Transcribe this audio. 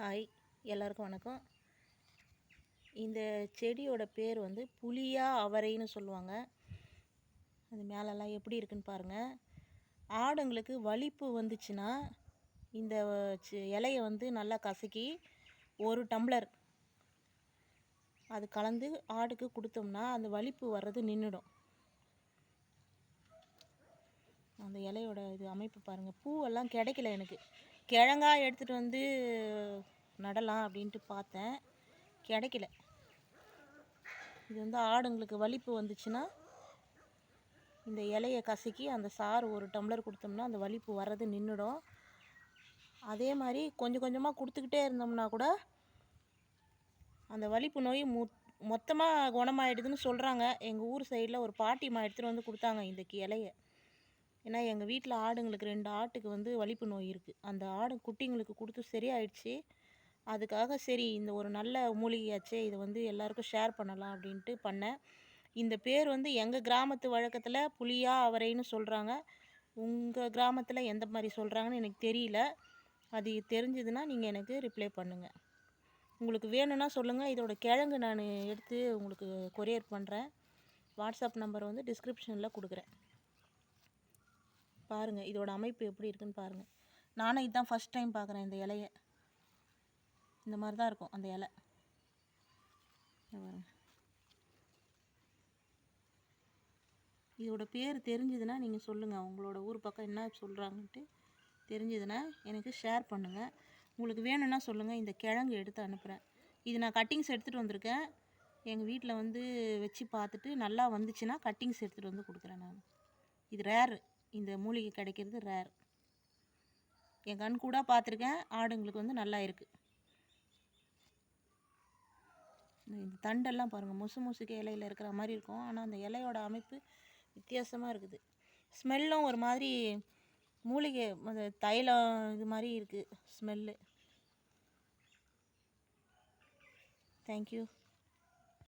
Hi எல்லாருக்கும் வணக்கம். இந்த செடியோட பேர் வந்து புளியா அவரைன்னு சொல்லுவாங்க. அது மேலெல்லாம் எப்படி இருக்குன்னு பாருங்கள் ஆடுங்களுக்கு வலிப்பு வந்துச்சுன்னா இந்த இலையை வந்து நல்லா கசக்கி ஒரு டம்ளர் அது கலந்து ஆடுக்கு கொடுத்தோம்னா அந்த வலிப்பு வர்றது நின்றுடும். அந்த இலையோட இது அமைப்பு பாருங்கள் பூவெல்லாம் கிடைக்கல எனக்கு. கிழங்கா எடுத்துகிட்டு வந்து நடலாம் அப்படின்ட்டு பார்த்தேன். கிடைக்கல. இது வந்து ஆடுங்களுக்கு வலிப்பு வந்துச்சுன்னா இந்த இலையை கசக்கி அந்த சாறு ஒரு டம்ளர் கொடுத்தோம்னா அந்த வலிப்பு வர்றது நின்றுடும் அதே மாதிரி கொஞ்சம் கொஞ்சமாக கொடுத்துக்கிட்டே இருந்தோம்னா கூட அந்த வலிப்பு நோய் மு மொத்தமாக குணமாயிடுதுன்னு சொல்கிறாங்க எங்கள் ஊர் சைடில் ஒரு பாட்டிமா எடுத்துகிட்டு வந்து கொடுத்தாங்க இந்த இலையை இலைய. ஏன்னா எங்கள் வீட்டில் ஆடுங்களுக்கு ரெண்டு ஆட்டுக்கு வந்து வலிப்பு நோய் இருக்குது அந்த ஆடு குட்டிங்களுக்கு கொடுத்து சரியாயிடுச்சு. அதுக்காக சரி இந்த ஒரு நல்ல மூலிகையாச்சே இதை வந்து எல்லாருக்கும் ஷேர் பண்ணலாம் அப்படின்ட்டு பண்ணேன். இந்த பேர் வந்து எங்கள் கிராமத்து வழக்கத்தில் புளியா அவரைன்னு சொல்கிறாங்க உங்கள் கிராமத்தில் எந்த மாதிரி சொல்கிறாங்கன்னு எனக்கு தெரியல. அது தெரிஞ்சதுன்னா நீங்கள் எனக்கு ரிப்ளை பண்ணுங்கள் உங்களுக்கு வேணும்னா சொல்லுங்கள் இதோட கிழங்கு நான் எடுத்து உங்களுக்கு கொரியர் பண்ணுறேன் வாட்ஸ்அப் நம்பர் வந்து டிஸ்கிரிப்ஷனில் கொடுக்குறேன். பாருங்கள் இதோட அமைப்பு எப்படி இருக்குன்னு பாருங்கள் நானும் இதுதான் ஃபஸ்ட் டைம் பார்க்குறேன் இந்த இலையை. இந்த மாதிரி தான் இருக்கும் அந்த இலை. இங்க இதோட பேர் தெரிஞ்சதுன்னா நீங்கள் சொல்லுங்கள் உங்களோட ஊர் பக்கம் என்ன சொல்கிறாங்கன்ட்டு தெரிஞ்சதுன்னா எனக்கு ஷேர் பண்ணுங்கள் உங்களுக்கு வேணும்னா சொல்லுங்கள் இந்த கிழங்கு எடுத்து அனுப்புகிறேன் இது நான் கட்டிங்ஸ் எடுத்துகிட்டு வந்திருக்கேன். எங்கள் வீட்டில் வந்து வச்சு பார்த்துட்டு நல்லா வந்துச்சுன்னா கட்டிங்ஸ் எடுத்துகிட்டு வந்து கொடுக்குறேன் நான். இது ரேரு இந்த மூலிகை கிடைக்கிறது ரேர் என் கண் கூட பார்த்துருக்கேன். ஆடுங்களுக்கு வந்து நல்லா இருக்குது இந்த தண்டெல்லாம் பாருங்கள் முசு முசுக்கு இலையில இருக்கிற மாதிரி இருக்கும். ஆனால் அந்த இலையோட அமைப்பு வித்தியாசமாக இருக்குது. ஸ்மெல்லும் ஒரு மாதிரி மூலிகை அந்த தைலம் இது மாதிரி இருக்குது ஸ்மெல்லு. தேங்க்யூ